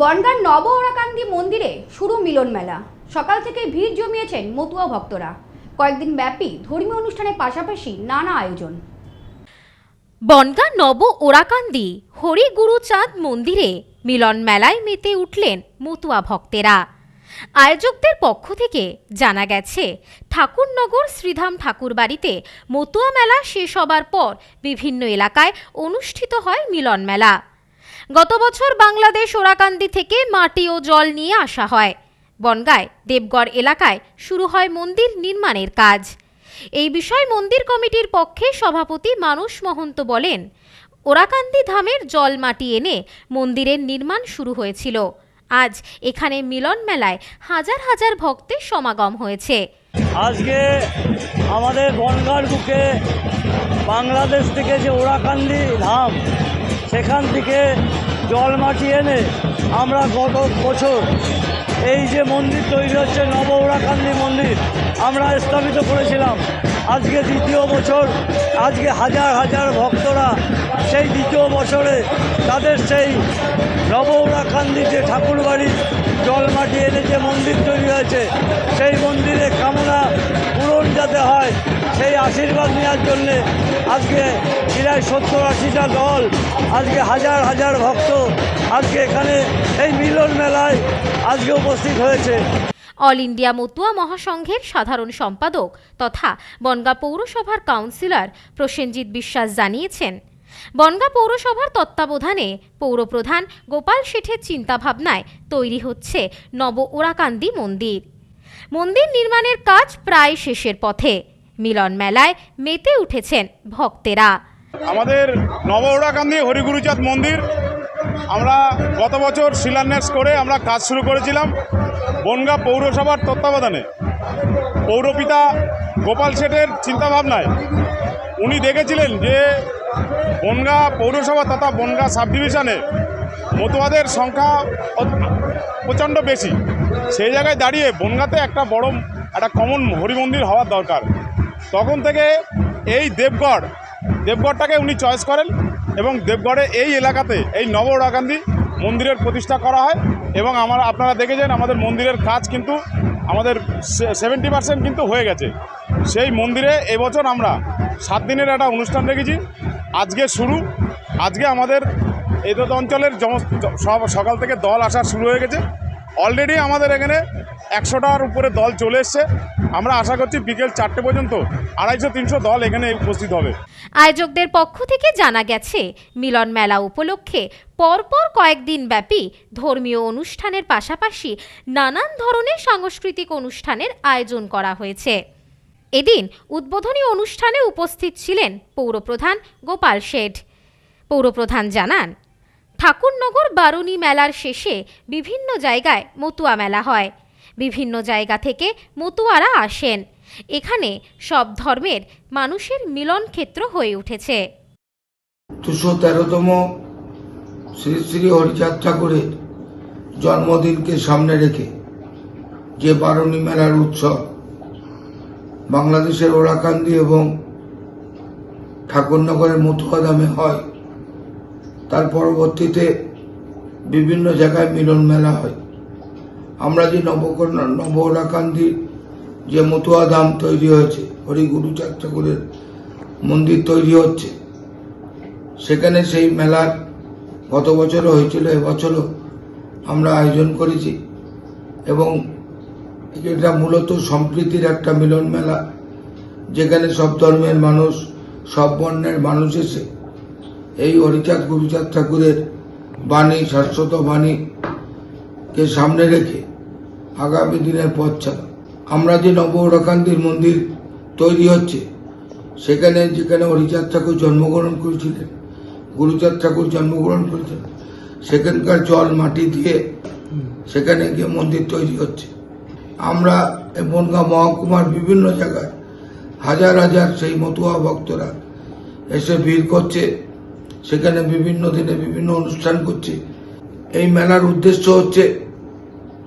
বনগাঁর নব ওরাকান্দি মন্দিরে শুরু মিলন মেলা। সকাল থেকে ভিড় জমিয়েছেন মতুয়া ভক্তরা। কয়েকদিন ব্যাপী ধর্মীয় অনুষ্ঠানের পাশাপাশি নানা আয়োজন। বনগা নব ওরাকান্দি হরি গুরুচাঁদ মন্দিরে মিলন মেলায় মেতে উঠলেন মতুয়া ভক্তেরা। আয়োজকদের পক্ষ থেকে জানা গেছে, ঠাকুরনগর শ্রীধাম ঠাকুরবাড়িতে মতুয়া মেলা শেষ হবার পর বিভিন্ন এলাকায় অনুষ্ঠিত হয় মিলন মেলা। গত বছর বাংলাদেশ ওরাকান্দি থেকে মাটি ও জল নিয়ে আসা হয়। বনগায়, দেবগড় এলাকায় শুরু হয় মন্দির নির্মাণের কাজ। এই বিষয়ে মন্দির কমিটির পক্ষে সভাপতি মানুষ মহন্ত বলেন, ওরাকান্দি ধামের জল মাটি এনে মন্দিরের নির্মাণ শুরু হয়েছিল। আজ এখানে মিলন মেলায় হাজার হাজার ভক্তের সমাগম হয়েছে। আজকে আমাদের বনগাঁর বুকে বাংলাদেশ থেকে যে ওরাকান্দি ধাম, সেখান থেকে জল মাটি এনে আমরা গত বছর এই যে মন্দির তৈরি হচ্ছে নব ওরাকান্দি মন্দির, আমরা স্থাপিত করেছিলাম। আজকে দ্বিতীয় বছর, আজকে হাজার হাজার ভক্তরা সেই দ্বিতীয় বছরে তাদের সেই নব ওরাকান্দি যে ঠাকুরবাড়ি জল মাটি এনে যে মন্দির তৈরি হয়েছে, সেই সেই আশীর্বাদ নেওয়ার জন্যে আজকে প্রায় সত্তর আশিটা দল, আজকে হাজার হাজার ভক্ত আজকে এখানে এই মিলন মেলায় আজকে উপস্থিত হয়েছে। অল ইন্ডিয়া মতুয়া মহাসংঘের সাধারণ সম্পাদক তথা বনগা পৌরসভার কাউন্সিলর প্রসেনজিৎ বিশ্বাস জানিয়েছেন। বনগা পৌরসভার তত্ত্বাবধানে পৌরপ্রধান গোপাল শেঠের চিন্তাভাবনায় তৈরি হচ্ছে নব ওরাকান্দি মন্দির। মন্দির নির্মাণের কাজ প্রায় শেষের পথে। মিলন মেলায় মেতে উঠেছেন ভক্তেরা। আমাদের নবওড়াকান্দি হরিগুরুচাঁদ মন্দির, আমরা গত বছর শিলান্যাস করে আমরা কাজ শুরু করেছিলাম বনগা পৌরসভার তত্ত্বাবধানে। পৌরপিতা গোপাল শেঠের চিন্তাভাবনায় উনি দেখেছিলেন যে বনগা পৌরসভা তথা বনগা সাব ডিভিশনে মতুয়াদের সংখ্যা প্রচণ্ড বেশি। সেই জায়গায় দাঁড়িয়ে বনগাতে একটা বড়, একটা কমন হরি মন্দির হওয়ার দরকার। তখন থেকে এই দেবগড়, দেবগড়টাকে উনি চয়েস করেন এবং দেবগড়ে এই এলাকাতে এই নব ওরাকান্দি মন্দিরের প্রতিষ্ঠা করা হয় এবং আমরা, আপনারা দেখেছেন আমাদের মন্দিরের কাজ কিন্তু আমাদের সেভেন্টি পার্সেন্ট কিন্তু হয়ে গেছে। সেই মন্দিরে এবছর আমরা সাত দিনের একটা অনুষ্ঠান রেখেছি। আজকে শুরু, আজকে আমাদের এই অঞ্চলের সব সকাল থেকে দল আসা শুরু হয়ে গেছে। অলরেডি আমাদের এখানে একশোটার উপরে দল চলে এসছে। আমরা আশা করছি বিকেল চারটে পর্যন্ত আড়াইশো, তিনশো দল এখানে উপস্থিত হবে। আয়োজকদের পক্ষ থেকে জানা গেছে, মিলন মেলা উপলক্ষে পরপর কয়েকদিন ব্যাপী ধর্মীয় অনুষ্ঠানের পাশাপাশি নানান ধরনের সাংস্কৃতিক অনুষ্ঠানের আয়োজন করা হয়েছে। এদিন উদ্বোধনী অনুষ্ঠানে উপস্থিত ছিলেন পৌরপ্রধান গোপাল শেঠ। পৌরপ্রধান জানান, ঠাকুরনগর বারুণী মেলার শেষে বিভিন্ন জায়গায় মতুয়া মেলা হয়। বিভিন্ন জায়গা থেকে মতুয়ারা আসেন। এখানে সব ধর্মের মানুষের মিলন ক্ষেত্র হয়ে উঠেছে। দুশো তেরোতম শ্রী শ্রী হরিচাঁদ ঠাকুরের জন্মদিনকে সামনে রেখে যে বারণী মেলার উৎসব, বাংলাদেশের ওরাকান্দি এবং ঠাকুরনগরের মথুয়াদামে হয়, তার পরবর্তীতে বিভিন্ন জায়গায় মিলন মেলা হয়। আমরা যে নবকন্যা নবরাকান্তি যে মতুয়া ধাম তৈরি হয়েছে হরি গুরুচাঁদ ঠাকুরের মন্দির তৈরি হচ্ছে, সেখানে সেই মেলার গত বছরও হয়েছিল, এবছরও আমরা আয়োজন করেছি এবং এটা মূলত সম্প্রীতির একটা মিলন মেলা, যেখানে সব ধর্মের মানুষ, সব বর্ণের মানুষ এসে এই হরিচাঁদ গুরুচাঁদ ঠাকুরের বাণী, শাশ্বত বাণীকে সামনে রেখে আগামী দিনের পথ ছাড়া। আমরা যে নবরকান্তির মন্দির তৈরি হচ্ছে, সেখানে যেখানে হরিচাঁদ ঠাকুর জন্মগ্রহণ করেছিলেন, গুরুচাঁদ ঠাকুর জন্মগ্রহণ করেছিলেন সেখানকার জল মাটি দিয়ে সেখানে গিয়ে মন্দির তৈরি হচ্ছে। আমরা বনগাঁ মহকুমার বিভিন্ন জায়গায় হাজার হাজার সেই মতুয়া ভক্তরা এসে ভিড় করছে, সেখানে বিভিন্ন দিনে বিভিন্ন অনুষ্ঠান করছে। এই মেলার উদ্দেশ্য হচ্ছে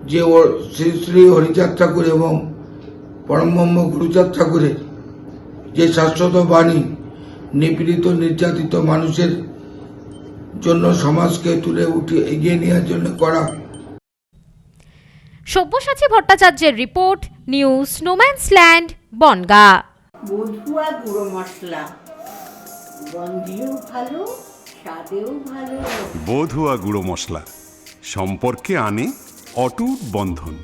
যে ও শ্রী শ্রী হরিচাঁদ ঠাকুর এবং পরমব্রহ্ম গুরুচাঁদ ঠাকুরের যে শাশ্বত বাণী নিপীড়িত নির্যাতিত মানুষের জন্য সমাজকে তুলে উঠে এগিয়ে নেওয়ার জন্য করা। সব্যসাচী ভট্টাচার্যের রিপোর্ট নিউজ স্নোম্যান্সল্যান্ড বনগা। বধুয়া গুঁড়ো মশলা। গন্ধেও ভালো স্বাদেও ভালো। বধুয়া গুঁড়ো মশলা। সম্পর্কে আনে অটুট বন্ধন।